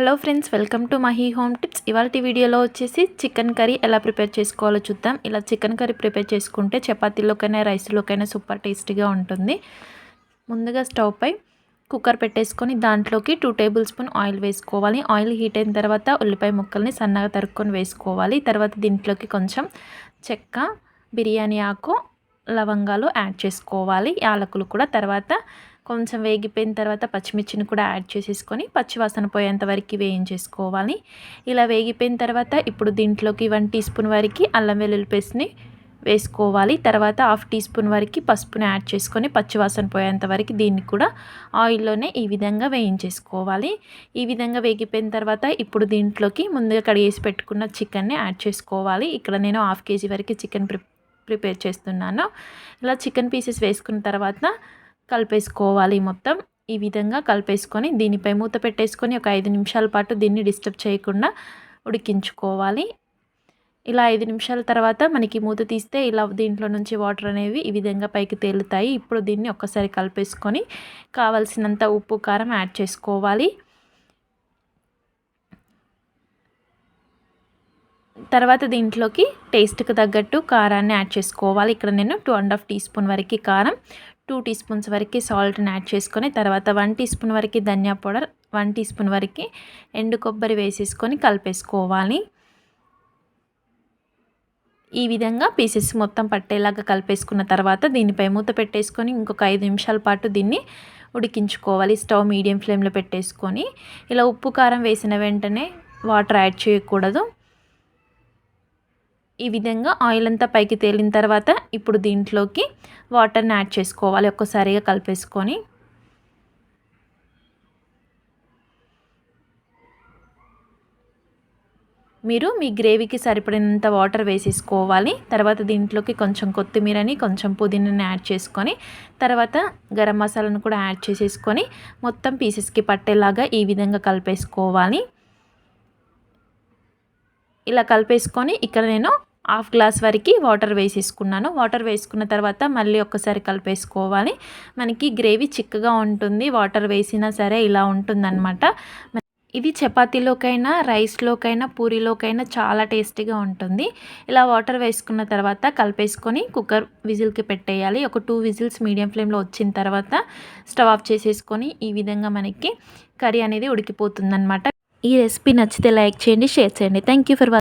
Hello friends welcome to Mahi home tips. ఇవాళ వీడియోలో వచ్చేసి చికెన్ కర్రీ ఎలా ప్రిపేర్ చేసుకోవాలో చూద్దాం. ఇలా చికెన్ కర్రీ ప్రిపేర్ చేసుకుంటే చపాతీలోకైనా రైస్లోకైనా సూపర్ టేస్టీగా ఉంటుంది. ముందుగా స్టవ్ పై కుక్కర్ పెట్టేసుకొని దాంట్లోకి టూ టేబుల్ స్పూన్ ఆయిల్ వేసుకోవాలి. ఆయిల్ హీట్ అయిన తర్వాత ఉల్లిపాయ ముక్కల్ని సన్నగా తరుక్కొని వేసుకోవాలి. తర్వాత దీంట్లోకి కొంచెం చెక్క బిర్యానీ ఆకు లవంగాలు యాడ్ చేసుకోవాలి. యాలకులు కూడా తర్వాత కొంచెం వేగిపోయిన తర్వాత పచ్చిమిర్చిని కూడా యాడ్ చేసేసుకొని పచ్చివాసన పోయేంత వరకు వేయించేసుకోవాలి. ఇలా వేగిపోయిన తర్వాత ఇప్పుడు దీంట్లోకి వన్ టీ స్పూన్ వరకు అల్లం వెల్లుల్లి పేస్ట్ని వేసుకోవాలి. తర్వాత హాఫ్ టీ స్పూన్ వరకు పసుపుని యాడ్ చేసుకొని పచ్చివాసన పోయేంత వరకు దీన్ని కూడా ఆయిల్లోనే ఈ విధంగా వేయించేసుకోవాలి. ఈ విధంగా వేగిపోయిన తర్వాత ఇప్పుడు దీంట్లోకి ముందుగా కడిగేసి పెట్టుకున్న చికెన్ని యాడ్ చేసుకోవాలి. ఇక్కడ నేను హాఫ్ కేజీ వరకు చికెన్ ప్రిపేర్ చేస్తున్నాను. ఇలా చికెన్ పీసెస్ వేసుకున్న తర్వాత కలిపేసుకోవాలి మొత్తం. ఈ విధంగా కలిపేసుకొని దీనిపై మూత పెట్టేసుకొని ఒక ఐదు నిమిషాల పాటు దీన్ని డిస్టర్బ్ చేయకుండా ఉడికించుకోవాలి. ఇలా ఐదు నిమిషాల తర్వాత మనకి మూత తీస్తే ఇలా దీంట్లో నుంచి వాటర్ అనేవి ఈ విధంగా పైకి తేలుతాయి. ఇప్పుడు దీన్ని ఒక్కసారి కలిపేసుకొని కావలసినంత ఉప్పు కారం యాడ్ చేసుకోవాలి. తర్వాత దీంట్లోకి టేస్ట్కి తగ్గట్టు కారాన్ని యాడ్ చేసుకోవాలి. ఇక్కడ నేను two and half teaspoon వరకు కారం టూ టీ స్పూన్స్ వరకు సాల్ట్ని యాడ్ చేసుకొని తర్వాత వన్ టీ స్పూన్ వరకు ధనియా పౌడర్ వన్ టీ స్పూన్ వరకు ఎండు కొబ్బరి వేసేసుకొని కలిపేసుకోవాలి. ఈ విధంగా పీసెస్ మొత్తం పట్టేలాగా కలిపేసుకున్న తర్వాత దీనిపై మూత పెట్టేసుకొని ఇంకొక ఐదు నిమిషాల పాటు దీన్ని ఉడికించుకోవాలి. స్టవ్ మీడియం ఫ్లేమ్లో పెట్టేసుకొని. ఇలా ఉప్పు కారం వేసిన వెంటనే వాటర్ యాడ్ చేయకూడదు. ఈ విధంగా ఆయిల్ అంతా పైకి తేలిన తర్వాత ఇప్పుడు దీంట్లోకి వాటర్ని యాడ్ చేసుకోవాలి. ఒక్కసారిగా కలిపేసుకొని. మీరు మీ గ్రేవీకి సరిపడినంత వాటర్ వేసేసుకోవాలి. తర్వాత దీంట్లోకి కొంచెం కొత్తిమీరని కొంచెం పుదీనాని యాడ్ చేసుకొని తర్వాత గరం మసాలాను కూడా యాడ్ చేసేసుకొని మొత్తం పీసెస్కి పట్టేలాగా ఈ విధంగా కలిపేసుకోవాలి. ఇలా కలిపేసుకొని ఇక్కడ నేను హాఫ్ గ్లాస్ వరకు వాటర్ వేసేసుకున్నాను. వాటర్ వేసుకున్న తర్వాత మళ్ళీ ఒక్కసారి కలిపేసుకోవాలి. మనకి గ్రేవీ చిక్కగా ఉంటుంది. వాటర్ వేసినా సరే ఇలా ఉంటుందన్నమాట. ఇది చపాతీలోకైనా రైస్లోకైనా పూరీలోకైనా చాలా టేస్టీగా ఉంటుంది. ఇలా వాటర్ వేసుకున్న తర్వాత కలిపేసుకొని కుక్కర్ విజిల్కి పెట్టేయాలి. ఒక టూ విజిల్స్ మీడియం ఫ్లేమ్లో వచ్చిన తర్వాత స్టవ్ ఆఫ్ చేసేసుకొని ఈ విధంగా మనకి కర్రీ అనేది ఉడికిపోతుందన్నమాట. ఈ రెసిపీ నచ్చితే లైక్ చేయండి షేర్ చేయండి. Thank you for